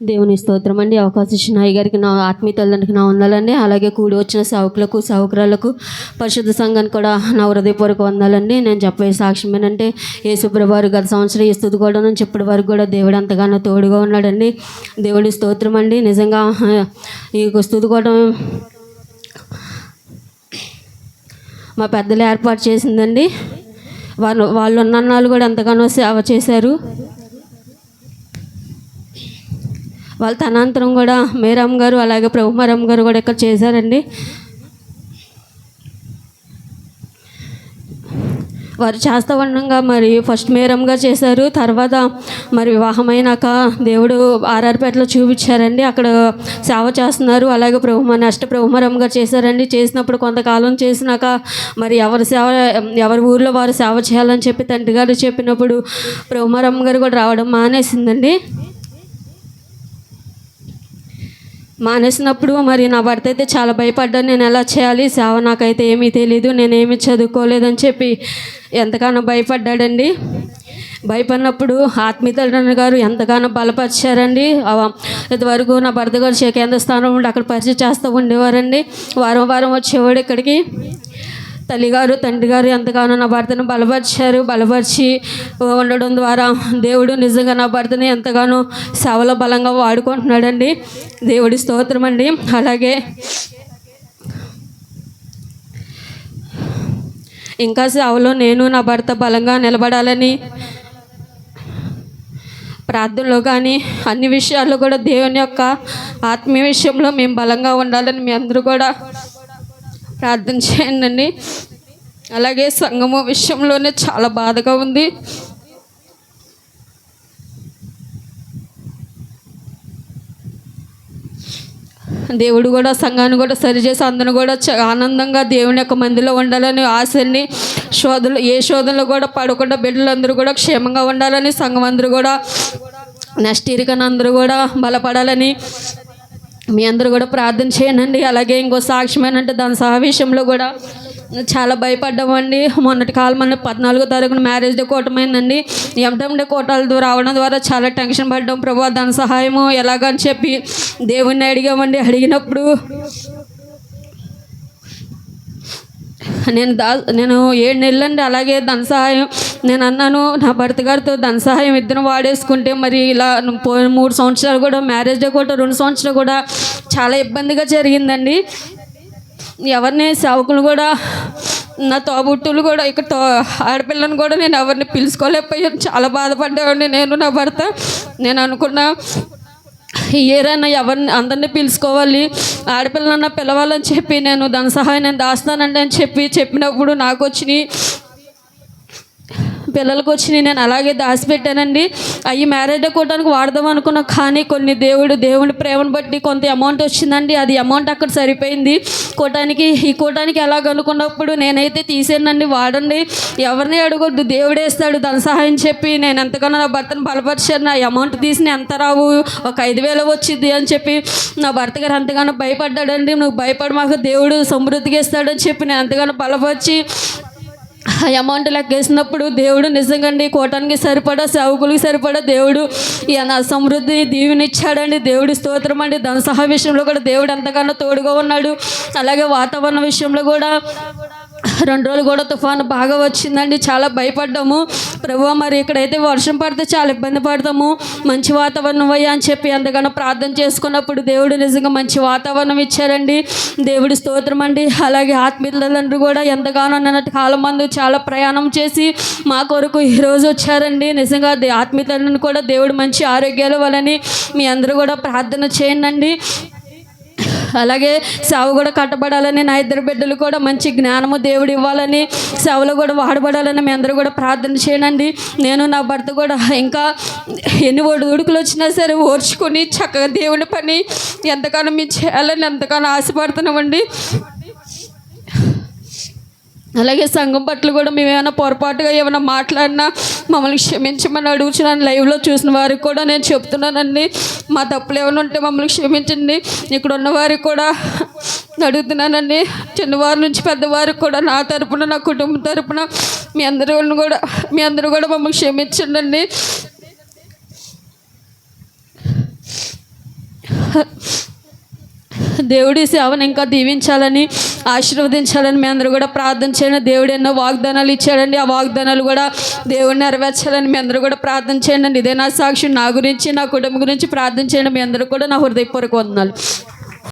దేవుని స్తోత్రం అండి. అవకాశం ఇచ్చిన అయ్యగారికి నా ఆత్మీయ తల్లిదండ్రులకు నా వందాలండి. అలాగే కూడి వచ్చిన సావుకులకు సౌకర్యాలకు పరిశుద్ధ సంఘానికి కూడా నా హృదయపూర్వక వందాలండి. నేను చెప్పే సాక్ష్యం ఏంటంటే యేసుప్రభారు గత సంవత్సరం ఈ స్థుతి కూడా నుంచి ఇప్పటి వరకు కూడా దేవుడు ఎంతగానో తోడుగా ఉన్నాడండి. దేవుడి స్తోత్రం అండి. నిజంగా ఈ స్థుతి కూడా మా పెద్దలు ఏర్పాటు చేసిందండి. వాళ్ళు వాళ్ళు ఉన్నన్నాళ్ళు కూడా ఎంతగానో సేవ చేశారు. వాళ్ళ తనాంతరం కూడా మేరామ్ గారు అలాగే ప్రభుమారామ్ గారు కూడా ఇక్కడ చేశారండి. వారు చేస్తా ఉండగా మరి ఫస్ట్ మేరంగా గారు చేశారు. తర్వాత మరి వివాహమైనాక దేవుడు ఆర్ఆర్పేటలో చూపించారండి. అక్కడ సేవ చేస్తున్నారు. అలాగే ప్రభు నెక్స్ట్ ప్రభుమరం గారు చేశారండి. చేసినప్పుడు కొంతకాలం చేసినాక మరి ఎవరి సేవ ఎవరి ఊర్లో వారు సేవ చేయాలని చెప్పి తండ్రి గారు చెప్పినప్పుడు ప్రభుమరమ్మ గారు కూడా రావడం మానేసిందండి. మానేసినప్పుడు మరి నా భర్త అయితే చాలా భయపడ్డాను నేను ఎలా చేయాలి? సేవ నాకైతే ఏమీ తెలియదు నేనేమి చదువుకోలేదని చెప్పి ఎంతగానో భయపడ్డాడండి. భయపడినప్పుడు ఆత్మీయుల గారు ఎంతగానో బలపరిచారండి. ఇదివరకు ఇంతవరకు నా భర్త గారు కేంద్ర స్థానం ఉండి అక్కడ పరిచయం చేస్తూ ఉండేవారండి. వారం వారం వచ్చేవాడు ఇక్కడికి. తల్లిగారు తండ్రి గారు ఎంతగానో నా భర్తను బలపరిచారు బలపరిచి ఉండడం ద్వారా దేవుడు నిజంగా నా భర్తని ఎంతగానో సేవలో బలంగా వాడుకుంటున్నాడండి. దేవుడి స్తోత్రం అండి. అలాగే ఇంకా సేవలో నేను నా భర్త బలంగా నిలబడాలని ప్రార్థనలో కానీ అన్ని విషయాల్లో కూడా దేవుని యొక్క ఆత్మీయ విషయంలో మేము బలంగా ఉండాలని మీ అందరూ కూడా ప్రార్థన చేయండి అలాగే సంగమం విషయంలోనే చాలా బాధగా ఉంది. దేవుడు కూడా సంఘాన్ని కూడా సరిచేసి అందరూ కూడా ఆనందంగా దేవుని యొక్క మందిలో ఉండాలని ఆశని శోధనలు ఏ శోధనలు కూడా పడకుండా బిడ్డలందరూ కూడా క్షేమంగా ఉండాలని సంఘం అందరూ కూడా నెక్స్ట్ అందరూ కూడా బలపడాలని మీ అందరూ కూడా ప్రార్థన చేయనండి అలాగే ఇంకో సాక్ష్యం ఏంటంటే దాని సహా విషయంలో కూడా చాలా భయపడ్డామండి. మొన్నటి కాలం మన పద్నాలుగో తారీఖున మ్యారేజ్ డే కూటమైందండి. ఎంటండే కోటాలు రావడం ద్వారా చాలా టెన్షన్ పడ్డాం. ప్రభా దాని సహాయము ఎలాగని చెప్పి దేవుణ్ణి అడిగామండి. అడిగినప్పుడు నేను దా నేను ఏడు నెలలండి అలాగే ధన సహాయం నేను అన్నాను నా భర్త గారితో ధన సహాయం ఇద్దరు వాడేసుకుంటే మరి ఇలా పోయిన మూడు సంవత్సరాలు కూడా మ్యారేజ్ కూడా రెండు సంవత్సరాలు కూడా చాలా ఇబ్బందిగా జరిగిందండి. ఎవరిని సేవకులు కూడా నా తోబుట్టులు కూడా ఇక్కడ తో ఆడపిల్లని కూడా నేను ఎవరిని పిలుచుకోలేకపోయాను. చాలా బాధపడ్డామండి నేను నా భర్త. నేను అనుకున్నా ఏరైనా ఎవరిని అందరినీ పిలుచుకోవాలి ఆడపిల్లలన్నా పిలవాలని చెప్పి నేను దాని సహాయం నేను దాస్తానండి అని చెప్పి చెప్పినప్పుడు నాకు వచ్చినాయి. పిల్లలకు వచ్చినాయి నేను అలాగే దాచిపెట్టానండి. అవి మ్యారేజ్ కూటానికి వాడదాం అనుకున్నా కానీ కొన్ని దేవుడు దేవుని ప్రేమను బట్టి కొంత అమౌంట్ వచ్చిందండి. అది అమౌంట్ అక్కడ సరిపోయింది. కూటానికి ఈ కూటానికి ఎలాగ అనుకున్నప్పుడు నేనైతే తీసానండి వాడండి. ఎవరిని అడగొద్దు దేవుడే ఇస్తాడు ధన సహాయం చెప్పి నేను ఎంతగానో నా భర్తను బలపరిచాను నా అమౌంట్ తీసిన ఎంత రావు ఒక ఐదు వేలు వచ్చింది అని చెప్పి నా భర్త గారు ఎంతగానో భయపడ్డాడండి. నువ్వు భయపడి మాకు దేవుడు సమృద్ధిగా ఇస్తాడని చెప్పి నేను ఎంతగానో బలపరిచి అమౌంట్ లెక్కేసినప్పుడు దేవుడు నిజంగాండి కోటానికి సరిపడా సేవకులకు సరిపడా దేవుడు ఈ నా సమృద్ధి దీవెనిచ్చాడండి. దేవుడి స్తోత్రం అండి. ధన సహా విషయంలో కూడా దేవుడు ఎంతగానో తోడుగా ఉన్నాడు. అలాగే వాతావరణ విషయంలో కూడా రెండు రోజులు కూడా తుఫాను బాగా వచ్చిందండి. చాలా భయపడ్డాము. ప్రభు మరి ఇక్కడైతే వర్షం పడితే చాలా ఇబ్బంది పడతాము. మంచి వాతావరణం అయ్యా అని చెప్పి ఎంతగానో ప్రార్థన చేసుకున్నప్పుడు దేవుడు నిజంగా మంచి వాతావరణం ఇచ్చారండి. దేవుడి స్తోత్రం అండి. అలాగే ఆత్మీయులందరూ కూడా ఎంతగానో నిన్నటి కాలం మందు చాలా ప్రయాణం చేసి మా కొరకు ఈరోజు వచ్చారండి. నిజంగా ఆత్మీయులను కూడా దేవుడు మంచి ఆరోగ్యాలు వలని మీ అందరూ కూడా ప్రార్థన చేయండి. అలాగే సేవ కూడా కట్టబడాలని నా ఇద్దరు బిడ్డలు కూడా మంచి జ్ఞానము దేవుడు ఇవ్వాలని సేవలో కూడా వాడబడాలని మీ అందరూ కూడా ప్రార్థన చేయండి. నేను నా భర్త కూడా ఇంకా ఎన్ని ఒడిదుడుకులు వచ్చినా సరే ఓర్చుకొని చక్కగా దేవుని పని ఎంతగానో మీరు చేయాలని ఎంతగానో ఆశపడుతున్నామండి. అలాగే సంఘం పట్ల కూడా మేము ఏమైనా పొరపాటుగా ఏమైనా మాట్లాడినా మమ్మల్ని క్షమించమని అడుగుతున్నాను లైవ్లో చూసిన వారికి కూడా నేను చెప్తున్నానండి. మా తప్పులు ఏమైనా ఉంటే మమ్మల్ని క్షమించండి. ఇక్కడ ఉన్న వారికి కూడా అడుగుతున్నానండి. చిన్నవారి నుంచి పెద్దవారికి కూడా నా తరపున నా కుటుంబం తరపున మీ అందరూ కూడా మీ అందరూ కూడా మమ్మల్ని క్షమించండి దేవుడి సేవను ఇంకా దీవించాలని ఆశీర్వదించాలని మీ అందరూ కూడా ప్రార్థన చేయండి. దేవుడు ఎన్నో వాగ్దానాలు ఇచ్చాడండి. ఆ వాగ్దానాలు కూడా దేవుడు నెరవేర్చాలని మీ అందరూ కూడా ప్రార్థన చేయండి. ఇదే నా సాక్షి. నా గురించి నా కుటుంబం గురించి ప్రార్థన చేయండి. మీ అందరూ కూడా నా హృదయపూర్వక వందనాలు.